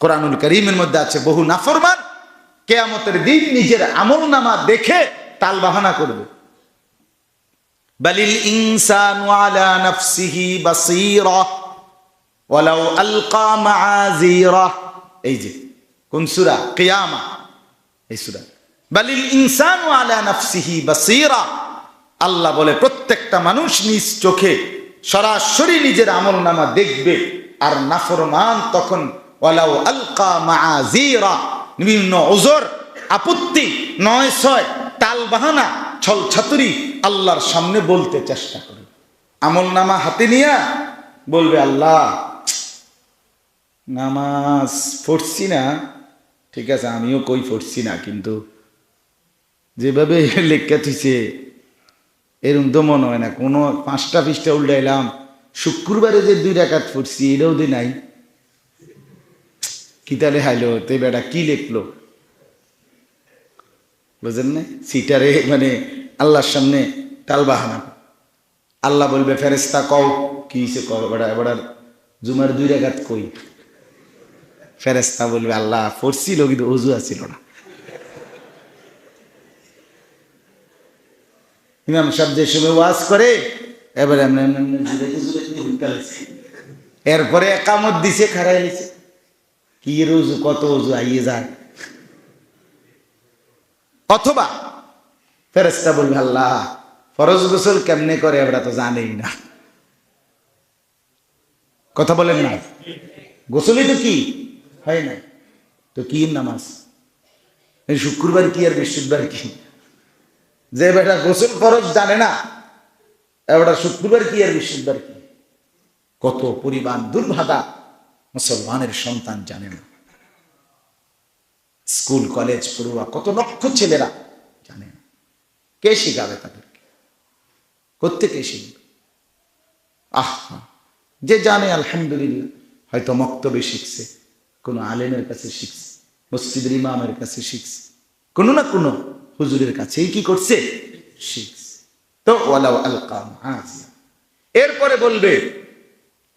কোরআনুল করিমের মধ্যে আছে বহু নাফরমান কেয়ামতের দিন নিজের আমল নামা দেখে তাল বাহানা করবে। বালিল ইনসানু আলা নাফসিহি বাসীরা ওয়ালাউ আলকা মাআযীরা। এই যে কোন সূরা? কিয়ামা। এই সূরা। বালিল ইনসানু আলা নাফসিহি বাসীরা। আল্লাহ বলে প্রত্যেকটা মানুষ নিজ চোখে সরাসরি নিজের আমল নামা দেখবে আর নাফরমান তখন ওয়ালাউ আলকা মাআযীরা। বিভিন্ন ওজর আপত্তি, নয় ছয়, তাল বাহানা, ছল ছাতুরি, আল্লাহর সামনে বলতে চেষ্টা করবে আমল নামা হাতে নিয়ে বলবে, আল্লাহ, নামাজ পড়ছি না। ঠিক আছে, আমিও কই পড়ছি না, কিন্তু যেভাবে লেখা থুইছে, এরম তো মনে হয় না। কোনো পাঁচটা পৃষ্ঠা উল্টাইলাম, শুক্রবারে যে দুই রাকাত পড়ছি, এটাও দি নাই। কি তাহলে হাইলো? তে বেটা কি লিখলো? বুঝলেন না সিটারে মানে আল্লাহর সামনে টাল বাহানা। আল্লাহ বলবে ফেরেস্তা কও, কি হয়েছে কও? বেড়া এবার জুমার দুই রেখাত কই? ফেরেস্তা বলবে, আল্লাহ পড়ছিল কিন্তু অজু আছিল না। ইমাম সাহেব যে সময় ওয়াজ করে, এবারে। এরপরে একামত দিছে খারাই লিছে কি রুজু, কত উজু আইয়ে যায়। অথবা ফেরেস্তা বলবে, আল্লাহ, ফরজ গোসল কেমনে করে আমরা তো জানেই না। কথা বলেন না। গোসলই তো কি? হয় না তো কি নামাজ? শুক্রবার কি আর বৃহস্পতিবার কি? যে বেটা গোসল ফরজ জানে না এবার শুক্রবার কি আর বৃহস্পতিবার কি? কত পরিমাণ দুর্ভাগা। মুসলমানের সন্তান জানে না। স্কুল, কলেজ, পড়ুয়া, কত লক্ষ ছেলেরা জানে না। কে শিখাবে তাদেরকে? কোথেকে শিখবে? আহা, যে জানে, আলহামদুলিল্লাহ। হয়তো মক্তবে শিখছে, কোনো আলেমের কাছে শিখছে, মসজিদের ইমামের কাছে শিখছে, কোনো না কোনো হুজুরের কাছেই কি করছে? শিখছে। তো ওয়ালাউ আলকাম হাজিয়া। এরপরে বলবে,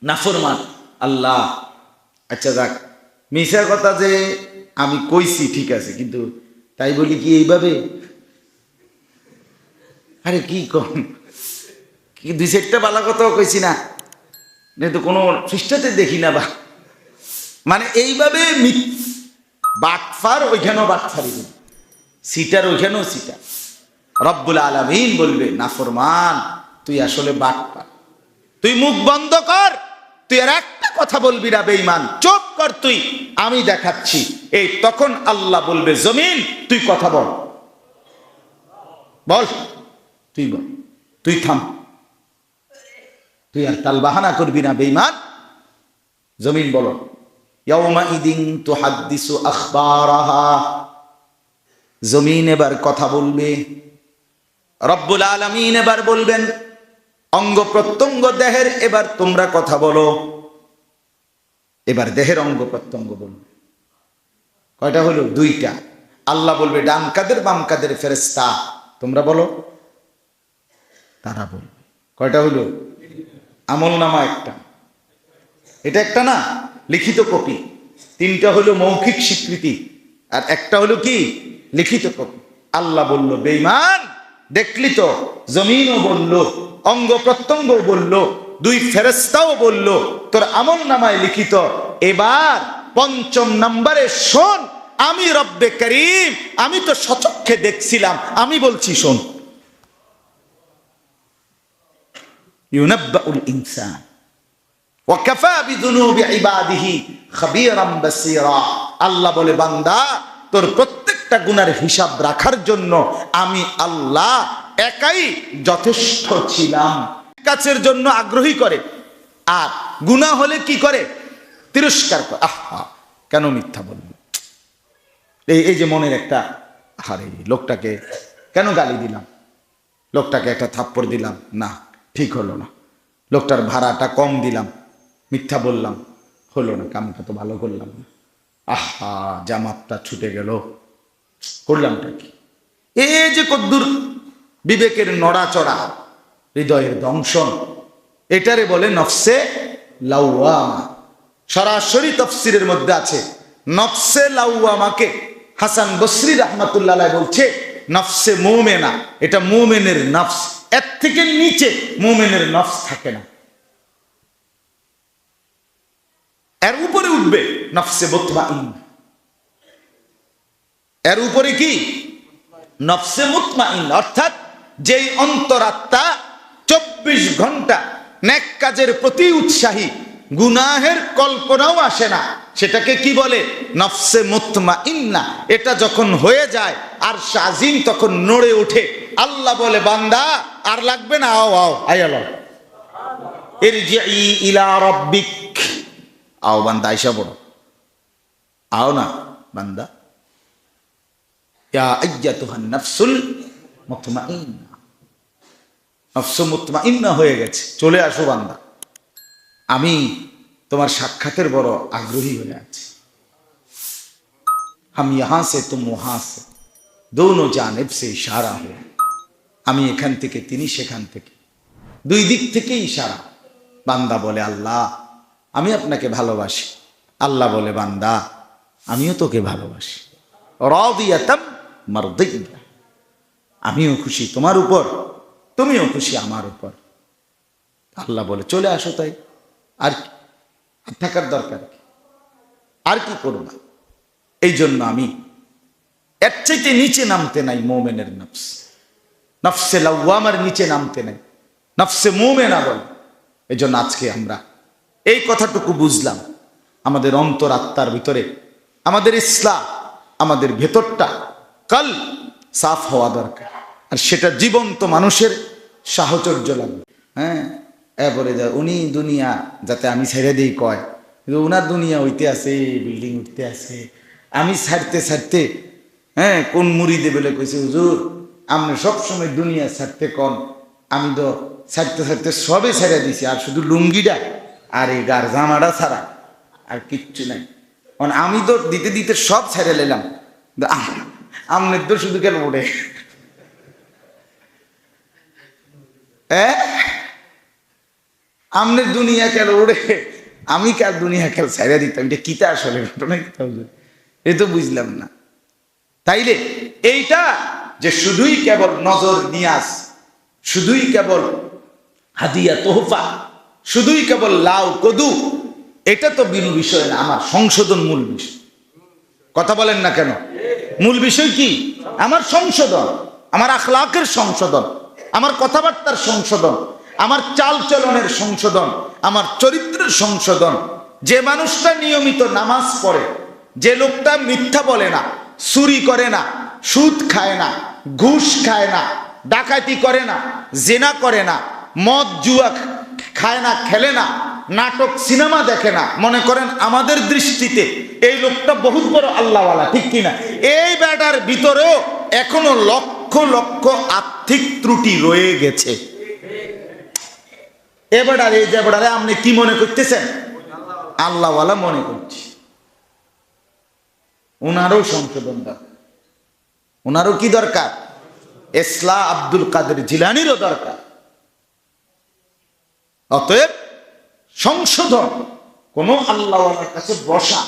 নাফরমান, আল্লাহ আচ্ছা যাক। মিশা কথা যে আমি কইছি, ঠিক আছে, কিন্তু তাই বলি কি এইভাবে? আরে, কি কি দুই চারটা বালা কথাও কইছি না। কিন্তু কোনো পৃষ্ঠাতে দেখি না বা। মানে এইভাবে বাটফার ওইখানেও বাটফারি সিটার ওইখানেও সিটা। রব্বুল আলমিন বলবে, নাফরমান, তুই আসলে বাটপার তুই মুখ বন্ধ কর। তুই আর একটা কথা বলবি না, বেঈমান। চোখ কর তুই। আমি দেখাচ্ছি। এই তখন আল্লাহ বলবে, জমিন, তুই কথা বল। বল। তুই বল। তুই থাম। তুই আর তাল বাহানা করবি না, বেঈমান। জমিন বলো। জমিন এবার কথা বলবে। রব্বুল আলামিন এবার বলবেন অঙ্গ প্রত্যঙ্গ দেহের, এবার তোমরা কথা বলো। এবার দেহের অঙ্গ প্রত্যঙ্গ বলবে কয়টা হলো? দুইটা। আল্লাহ বলবে, ডান কাদের, বাম কাদের ফেরেস্তা তোমরা বলো। তারা বলবে। কয়টা হলো? আমল নামা একটা। এটা একটা না? লিখিত কপি। তিনটা হলো মৌখিক স্বীকৃতি। আর একটা হলো কি? লিখিত কপি। আল্লাহ বলল, বেঈমান! দেখলি তো, জমিনও বলল অঙ্গ প্রত্যঙ্গ বলল, দুই ফেরেস্তাও বলল, তোর আমল নামায় লিখিত, এবার পঞ্চম নম্বরে শোন, আমি রব্বে করিম, আমি তো সচক্ষে দেখছিলাম, আমি বলছি শোন। আল্লাহ বলে, বান্দা, তোর প্রত্যেকটা গুনার হিসাব রাখার জন্য আমি আল্লাহ একাই যথেষ্ট ছিলাম। কাছের জন্য আগ্রহী করে। আর গুনাহ হলে কি করে? তিরস্কার করে। আহা, কেন মিথ্যা বলবি? এই এই যে মনের একটা, আরে, লোকটাকে কেন গালি দিলাম? লোকটাকে একটা থাপ্পড় দিলাম। না, ঠিক হলো না। লোকটার ভাড়াটা কম দিলাম। মিথ্যা বললাম। হলো না, কামটা তো ভালো করলাম না। আহা, জামাতটা ছুটে গেল। করলামটা কি? এ যে কদ্দুর বিবেকের নড়াচড়া, হৃদয়ের দংশন, এটারে বলে নফসে লাউয়ামা। সরাসরি তফসিরের মধ্যে আছে, নফসে লাউয়ামাকে হাসান বসরি রহমাতুল্লাহ বলছে, নফসে মোমেনা, এটা মোমেনের নফস। এর থেকে নিচে মোমেনের নফস থাকে না। এর উপরে উঠবে নফসে মুতমাইন এর উপরে কি? নফসে মুতমাইন, অর্থাৎ যেই অন্তরাত্মা চব্বিশ ঘণ্টা নেক কাজের প্রতি উৎসাহী, গুনাহের কল্পনাও আসে না। সেটাকে কি বলে? নফসে মুতমা ইন্না এটা যখন হয়ে যায় আর সাজিন তখন নড়ে ওঠে। আল্লাহ বলে, বান্দা, আর লাগবে না? আও আও আয়াল এর যে ইলা আও বান্দা, আইসা পড়ো। আও না, বান্দা। হয়ে গেছে। চলে আসো বান্দা। আমি তোমার সাক্ষাতের বড় আগ্রহী হয়ে আছি। হাম ইহা সে তুম দোনো জানেব সে ইশারা হয়ে। আমি এখান থেকে, তিনি সেখান থেকে। দুই দিক থেকে ইশারা। বান্দা বলে, আল্লাহ, আমি আপনাকে ভালোবাসি। আল্লাহ বলে, বান্দা, আমিও তোকে ভালোবাসি। রদিয়া মারদিয়া আমিও খুশি তোমার উপর, তুমিও খুশি আমার উপর। আল্লাহ বলে, চলে আসো তাই। আর কি? থাকার দরকার কি? আর কি করবা এই জন্য আমি এর চাইতে নিচে নামতে নাই মোমেনের নফস। নফসে লাউয়ামার নিচে নামতে নাই। নফসে মোমেনা বল এই জন্য আজকে আমরা এই কথাটুকু বুঝলাম। আমাদের অন্তর আত্মার ভিতরে, আমাদের ইসলাম, আমাদের ভেতরটা কাল সাফ হওয়া দরকার। আর সেটা জীবন্ত মানুষের সাহচর্য লাগবে। হ্যাঁ এরপরে উনি দুনিয়া যাতে আমি ছেড়ে দিই কয়, কিন্তু উনার দুনিয়া হইতে আছে বিল্ডিং উঠতে আছে। আমি ছাড়তে ছাড়তে হ্যাঁ কোন মুড়ি দেবে বলে কইছে, হুজুর আপনি সবসময় দুনিয়া ছাড়তে কন। আমি তো ছাড়তে ছাড়তে সবে ছেড়ে দিছি, আর শুধু লুঙ্গিটা আর এই গার জামাটা ছাড়া আর কিচ্ছু নাই। কারণ আমি তো দিতে দিতে সব ছেড়ে নিলাম আমনের তো শুধু কেন ওঠে আমনের দুনিয়া কেন ওড়ে আমি কার দুনিয়া খেল ছেড়ে দিতাম? এটা কিতা আসলে? ঘটনা কিতা এ তো বুঝলাম না। তাইলে এইটা যে শুধুই কেবল নজর নিয়াস শুধুই কেবল হাদিয়া, তোহফা, শুধুই কেবল লাউ, কদু, এটা তো বিল বিষয় না, আমার সংশোধন মূল বিষয়। কথা বলেন না কেন? মূল বিষয় কি? আমার সংশোধন, আমার আখলাকের সংশোধন, আমার কথাবার্তার সংশোধন, আমার চাল চলনের সংশোধন, আমার চরিত্রের সংশোধন। যে মানুষটা নিয়মিত নামাজ পড়ে, যে লোকটা মিথ্যা বলে না, চুরি করে না, সুদ খায় না, ঘুষ খায় না, ডাকাতি করে না, জেনা করে না, মদ, জুয়া খায় না, খেলে না নাটক, সিনেমা দেখে না। মনে করেন আমাদের দৃষ্টিতে এই লোকটা বহুত বড় আল্লাহওয়ালা, ঠিক কিনা? এই ব্যাটার ভিতরেও এখনও লক্ষ লক্ষ আর্থিক ত্রুটি রয়ে গেছে। এবার এই যে বেড়ারে আপনি কি মনে করতেছেন? আল্লাহওয়ালা মনে করছি। ওনারও সংশোধন দরকার। ওনারও কি দরকার? এসলা আব্দুল কাদের জিলানিরও দরকার। অতএব সংশোধন। কোন আল্লাহওয়ালার কাছে বসা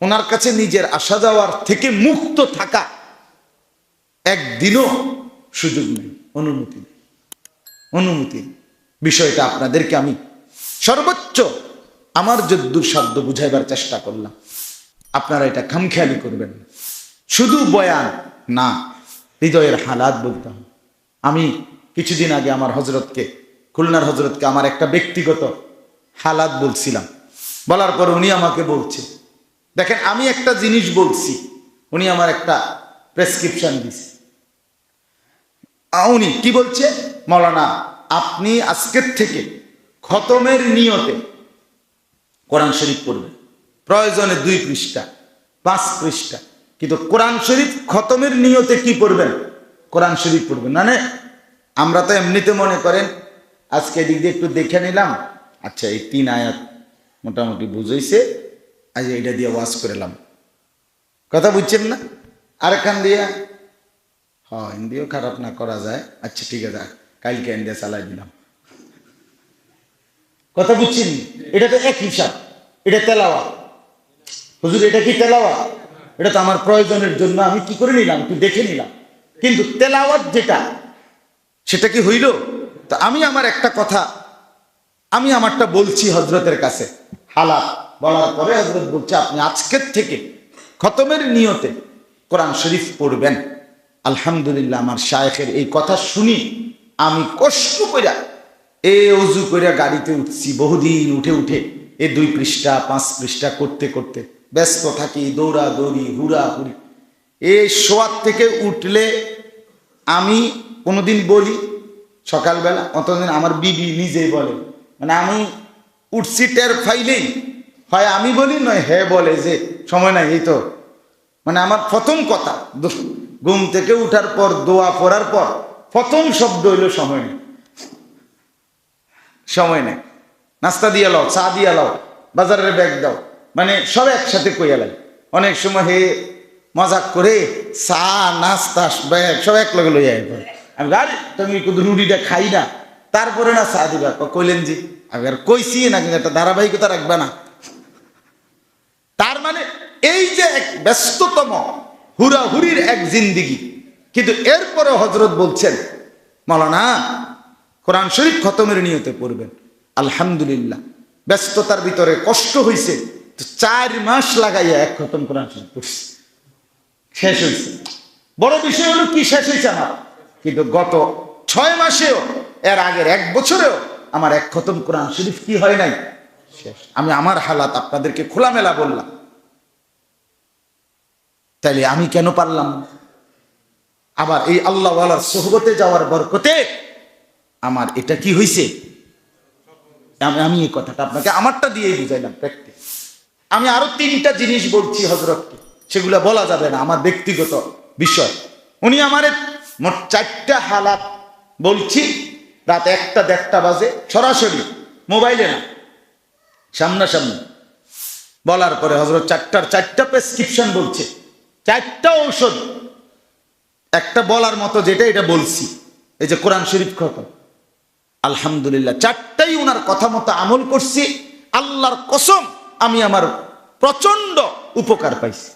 ওনার কাছে নিজের আসা যাওয়ার থেকে মুক্ত থাকা একদিনও সুযোগ নেই, অনুমতি নেই। অনুমতি বিষয়টা আপনাদেরকে আমি সর্বোচ্চ আমার যদ্দুর শব্দ বুঝাইবার চেষ্টা করলাম। আপনারা এটা খামখেয়ালি করবেন না। শুধু বয়ান না, হৃদয়ের হালাত বলতে আমি কিছুদিন আগে আমার হজরতকে খুলনার হজরতকে আমার একটা ব্যক্তিগত হালাত বলছিলাম। বলার পর উনি আমাকে বলছে, দেখেন, আমি একটা জিনিস বলছি। উনি আমার একটা প্রেসক্রিপশন দিছে। উনি কি বলছে? মৌলানা, আপনি আজকের থেকে খতমের নিয়তে কোরআন শরীফ পড়বেন। প্রয়োজনে দুই পৃষ্ঠা, পাঁচ পৃষ্ঠা। কিন্তু কোরআন শরীফ খতমের নিয়তে কি পড়বেন? কোরআন শরীফ পড়বেন। মানে আমরা তো এমনিতে মনে করেন, আজকে এদিক দিয়ে একটু দেখে নিলাম আচ্ছা এই তিন আয়াত মোটামুটি বুঝাইছে আজ এটা দিয়ে ওয়াজ করলাম কথা বুঝছেন না? আর আরেকখান দিয়া? হ্যাঁ হিন্দিও খারাপ না, করা যায়। আচ্ছা ঠিক আছে, কালকে ইন্ডিয়া চালাই দিলাম। কথা বুঝছেন? এটা তো এক হিসাব। এটা তেলাওয়া হুজুর, এটা কি তেলাওয়া এটা তো আমার প্রয়োজনের জন্য আমি কি করে নিলাম? তুই দেখে নিলাম। কিন্তু তেলাওয়াত যেটা, সেটা কি হইল? তা আমি আমার একটা কথা আমি আমারটা বলছি হজরতের কাছে। হালাত বলার পরে হজরত বলছে, আপনি আজকের থেকে খতমের নিয়তে কোরআন শরীফ পড়বেন। আলহামদুলিল্লাহ, আমার শায়েখের এই কথা শুনি আমি কষ্ট কইরা এ অজু কইরা গাড়িতে উঠছি, বহুদিন উঠে উঠে এ দুই পৃষ্ঠা, পাঁচ পৃষ্ঠা করতে করতে ব্যস্ত থাকি দৌড়া দৌড়ি হুড়া হুড়ি এ শোয়ার থেকে উঠলে আমি কোনোদিন বলি, সকালবেলা, অতদিন আমার বিবি নিজেই বলে মানে আমি উঠছি টের ফাইলেই হয় আমি বলি নয়, হে বলে যে, সময় নাই, এই তো। মানে আমার প্রথম কথা ঘুম থেকে উঠার পর, দোয়া পড়ার পর, প্রথম শব্দ হইল সময় নেই। সময় নেই। নাস্তা দিয়ে লাও, চা দিয়ে লাও, বাজারের ব্যাগ দাও মানে সব একসাথে কইয়া লাগে অনেক সময় হে, মজাক করে চা, নাস্তা ব্যাগ সব এক লগে লইয়া আমি গাড়ি তুমি রুটিটা খাই না। তারপরে না চা কইলেন জি আমি আর কইছি না, কিন্তু একটা ধারাবাহিকতা রাখবে না। তার মানে এই যে এক ব্যস্ততম, হুড়াহুড়ির এক জিন্দিগি, কিন্তু এরপরে হজরত বলছেন মালানা কোরআন শরীফ খতমের নিয়তে পড়বেন। আলহামদুলিল্লাহ, ব্যস্ততার ভিতরে কষ্ট হইছে, তো চার মাস লাগাইয়া এক খতম কোরআন শরীফ পড়ছি। শেষ হয়েছে বড় বিষয় হলো কি শেষ হয়েছে আমার? কিন্তু গত ছয় মাসেও এর আগের এক বছরেও আমার এক খতম কোরআন শরীফ কি হয় নাই? শেষ। আমি আমার হালাত আপনাদেরকে খোলামেলা বললাম। তাইলে আমি কেন পারলাম? আবার এই আল্লাহওয়ালার সোহবতে যাওয়ার বরকতে আমার এটা কি হয়েছে আমি আমি এই কথাটা আপনাকে আমারটা দিয়েই বুঝাইলাম প্র্যাকটিস। আমি আরও তিনটা জিনিস বলছি হজরতকে সেগুলো বলা যাবে না আমার ব্যক্তিগত বিষয়। উনি আমার মোট চারটা হালাত বলছি। রাত একটা দেড়টা বাজে, সরাসরি, মোবাইলে না, সামনাসামনি। বলার পরে হজরত চারটার চারটা প্রেসক্রিপশন বলছে, চারটা ঔষধ। একটা বলার মতো যেটা এটা বলছি। এই যে কোরআন শরীফ খতম আলহামদুলিল্লাহ, চারটাই ওনার কথা মতো আমল করছি। আল্লাহর কসম, আমি আমার প্রচণ্ড উপকার পাইছি।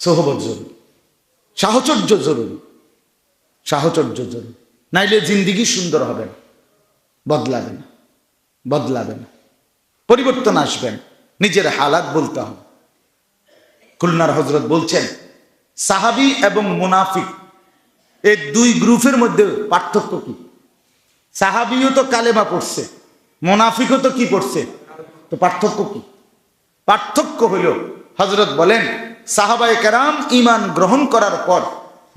সহবত জরুরি, সাহচর্য জরুরি। সাহচর্য জরুরি নাইলে জিন্দিগি সুন্দর হবে না। বদলাবে না। বদলাবে না। পরিবর্তন আসবেন নিজের হালাত বলতে হবে। খুলনার হজরত বলছেন, সাহাবি এবং মুনাফিক এই দুই গ্রুপের মধ্যে পার্থক্য কি? সাহাবিও তো কালেমা পড়ছে, মোনাফিকও তো কি পড়ছে? তো পার্থক্য কি? পার্থক্য হইল হজরত বলেন, সাহাবায়ে কেরাম ইমান গ্রহণ করার পর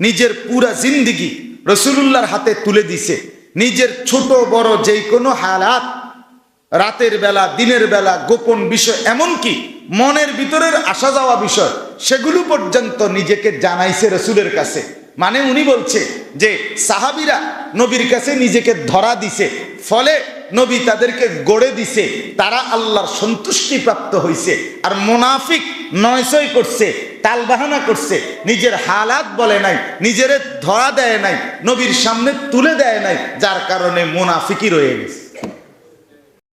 নিজের পুরা জিন্দিগি রসুলুল্লাহর হাতে তুলে দিছে। নিজের ছোট, বড় যেই কোনো হালাত রাতের বেলা, দিনের বেলা, গোপন বিষয়, এমনকি মনের ভিতরের আসা যাওয়া বিষয়, সেগুলো পর্যন্ত নিজেকে জানাইছে রসুলের কাছে। মানে উনি বলছে যে, সাহাবিরা নবীর কাছে নিজেকে ধরা দিছে, ফলে নবী তাদেরকে গড়ে দিছে, তারা আল্লাহর সন্তুষ্টি প্রাপ্ত হইছে, আর মোনাফিক নয়সই করছে তালবাহানা করছে, নিজের হালাত বলে নাই, নিজের ধরা দেয় নাই, নবীর সামনে তুলে দেয় নাই, যার কারণে মোনাফিকি রয়ে গেছে।